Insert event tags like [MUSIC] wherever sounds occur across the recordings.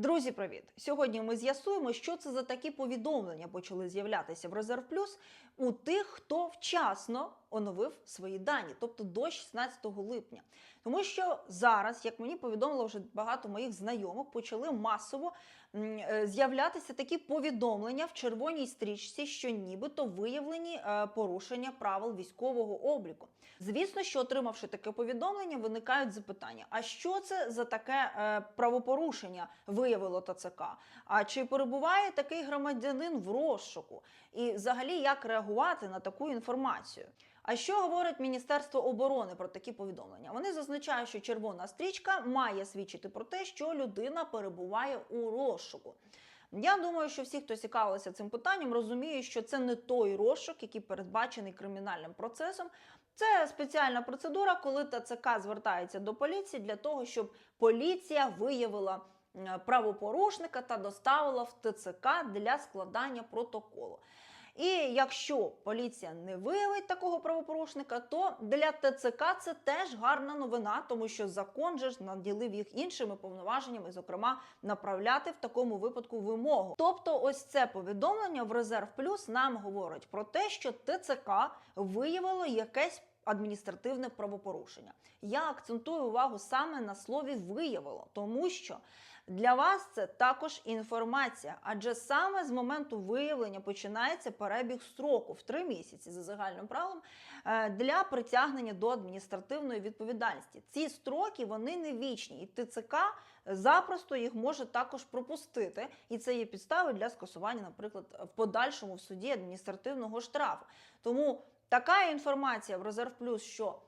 Друзі, привіт! Сьогодні ми з'ясуємо, що це за такі повідомлення почали з'являтися в Резерв Плюс у тих, хто вчасно оновив свої дані, тобто до 16 липня. Тому що зараз, як мені повідомило вже багато моїх знайомих, почали масово е, з'являтися такі повідомлення в червоній стрічці, що нібито виявлені е, порушення правил військового обліку. Звісно, що отримавши таке повідомлення, виникають запитання: а що це за таке е, правопорушення виявило ТЦК? А чи перебуває такий громадянин в розшуку? І взагалі як реагувати на таку інформацію? А що говорить Міністерство оборони про такі повідомлення? Вони зазначають, що червона стрічка має свідчити про те, що людина перебуває у розшуку. Я думаю, що всі, хто цікавився цим питанням, розуміють, що це не той розшук, який передбачений кримінальним процесом. Це спеціальна процедура, коли ТЦК звертається до поліції для того, щоб поліція виявила правопорушника та доставила в ТЦК для складання протоколу. І якщо поліція не виявить такого правопорушника, то для ТЦК це теж гарна новина, тому що закон же ж наділив їх іншими повноваженнями, зокрема, направляти в такому випадку вимогу. Тобто, ось це повідомлення в резерв плюс нам говорить про те, що ТЦК виявило якесь. Адміністративне правопорушення. Я акцентую увагу саме на слові виявило, тому що для вас це також інформація, адже саме з моменту виявлення починається перебіг строку в три місяці за загальним правилом е, для притягнення до адміністративної відповідальності. Ці строки вони не вічні, і ТЦК запросто їх може також пропустити, і це є підстави для скасування, наприклад, в подальшому в суді адміністративного штрафу. Тому така інформація в резерв плюс, що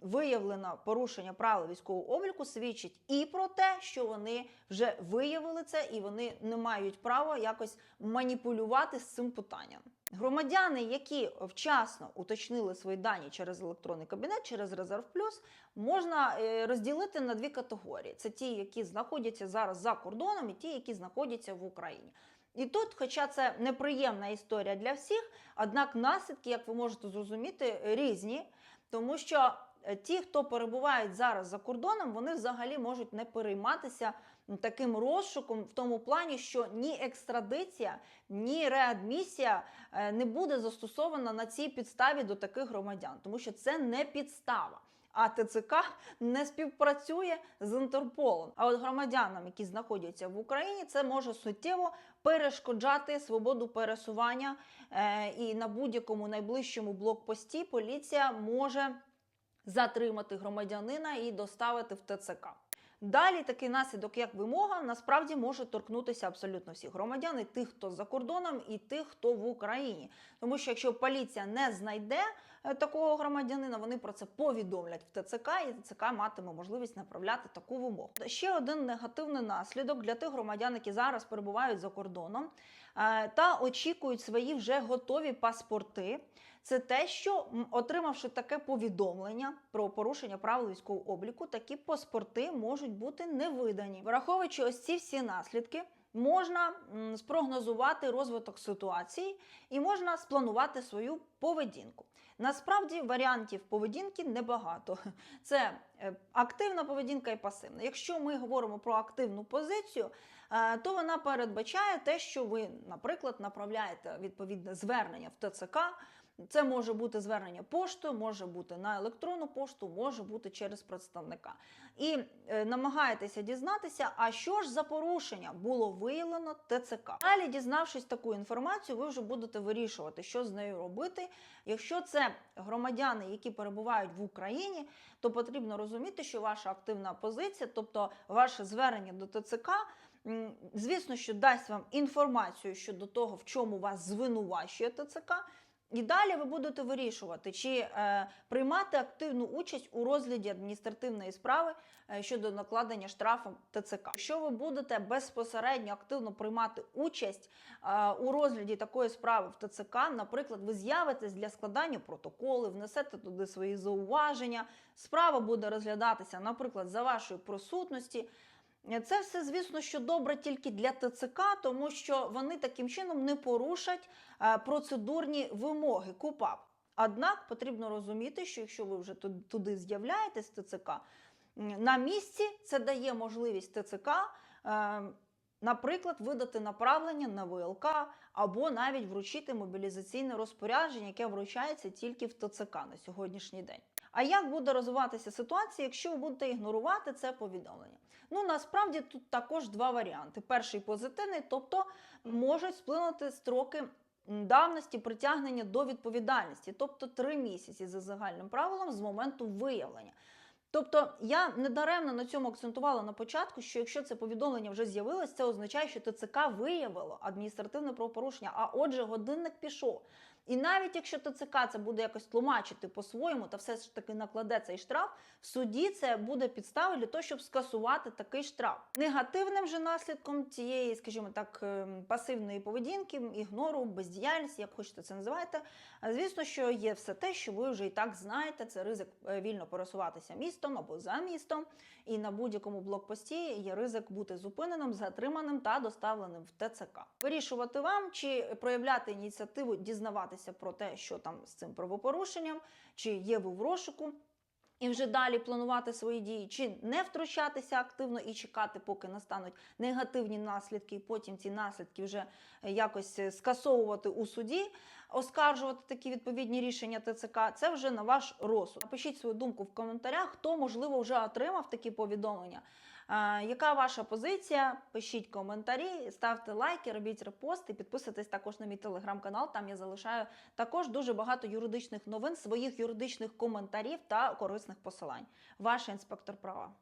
виявлено порушення правил військового обліку, свідчить і про те, що вони вже виявили це, і вони не мають права якось маніпулювати з цим питанням. Громадяни, які вчасно уточнили свої дані через електронний кабінет, через резерв плюс, можна е, розділити на дві категорії: це ті, які знаходяться зараз за кордоном, і ті, які знаходяться в Україні. І тут, хоча це неприємна історія для всіх, однак наслідки, як ви можете зрозуміти, різні, тому що е, ті, хто перебувають зараз за кордоном, вони взагалі можуть не перейматися таким розшуком в тому плані, що ні екстрадиція, ні реадмісія е, не буде застосована на цій підставі до таких громадян, тому що це не підстава. А ТЦК не співпрацює з Інтерполом. А от громадянам, які знаходяться в Україні, це може суттєво перешкоджати свободу пересування. Е, і на будь-якому найближчому блокпості поліція може затримати громадянина і доставити в ТЦК. Далі такий наслідок, як вимога, насправді може торкнутися абсолютно всіх громадян, і тих, хто за кордоном, і тих, хто в Україні. Тому що якщо поліція не знайде е, такого громадянина, вони про це повідомлять в ТЦК, і ТЦК матиме можливість направляти таку вимогу. Ще один негативний наслідок для тих громадян, які зараз перебувають за кордоном е, та очікують свої вже готові паспорти. Це те, що отримавши таке повідомлення про порушення правил військового обліку, такі паспорти можуть бути не видані. Враховуючи ось ці всі наслідки, можна спрогнозувати розвиток ситуації і можна спланувати свою поведінку. Насправді варіантів поведінки небагато. [LAUGHS] Це е, активна поведінка і пасивна. Якщо ми говоримо про активну позицію, е, то вона передбачає те, що ви, наприклад, направляєте відповідне звернення в ТЦК. Це може бути звернення поштою, може бути на електронну пошту, може бути через представника. І е, намагаєтеся дізнатися, а що ж за порушення було виявлено ТЦК. Далі, дізнавшись таку інформацію, ви вже будете вирішувати, що з нею робити. Якщо це громадяни, які перебувають в Україні, то потрібно розуміти, що ваша активна позиція, тобто ваше звернення до ТЦК. Звісно, що дасть вам інформацію щодо того, в чому вас звинувачує ТЦК. І далі ви будете вирішувати, чи е, приймати активну участь у розгляді адміністративної справи е, щодо накладення штрафу ТЦК. Якщо ви будете безпосередньо активно приймати участь е, у розгляді такої справи в ТЦК, наприклад, ви з'явитесь для складання протоколи, внесете туди свої зауваження, справа буде розглядатися, наприклад, за вашої присутності. Це все, звісно, що добре тільки для ТЦК, тому що вони таким чином не порушать е, процедурні вимоги КУПАП. Однак потрібно розуміти, що якщо ви вже туди з'являєтесь ТЦК, на місці це дає можливість ТЦК е, Наприклад, видати направлення на ВЛК або навіть вручити мобілізаційне розпорядження, яке вручається тільки в ТЦК на сьогоднішній день. А як буде розвиватися ситуація, якщо ви будете ігнорувати це повідомлення? Ну насправді тут також два варіанти: перший позитивний, тобто можуть сплинути строки давності притягнення до відповідальності, тобто три місяці за загальним правилом з моменту виявлення. Тобто я недаремно на цьому акцентувала на початку, що якщо це повідомлення вже з'явилось, це означає, що ТЦК виявило адміністративне правопорушення, а отже, годинник пішов. І навіть якщо ТЦК це буде якось тлумачити по-своєму та все ж таки накладе цей штраф, в суді це буде підставою для того, щоб скасувати такий штраф. Негативним же наслідком цієї, скажімо так, ем, пасивної поведінки, ігнору, бездіяльності, як хочете це називайте, Звісно, що є все те, що ви вже і так знаєте. Це ризик е, вільно пересуватися містом або за містом. І на будь-якому блокпості є ризик бути зупиненим, затриманим та доставленим в ТЦК. Вирішувати вам, чи проявляти ініціативу, дізнаватися про те, що там з цим правопорушенням, чи є ви в розшуку. І вже далі планувати свої дії, чи не втручатися активно і чекати, поки настануть негативні наслідки, і потім ці наслідки вже е, якось е, скасовувати у суді, оскаржувати такі відповідні рішення ТЦК. Це вже на ваш розсуд. Напишіть свою думку в коментарях, хто можливо вже отримав такі повідомлення. Яка ваша позиція? Пишіть коментарі, ставте лайки, робіть репости, підписуйтесь також на мій телеграм-канал. Там я залишаю також дуже багато юридичних новин, своїх юридичних коментарів та корисних посилань. Ваш інспектор права.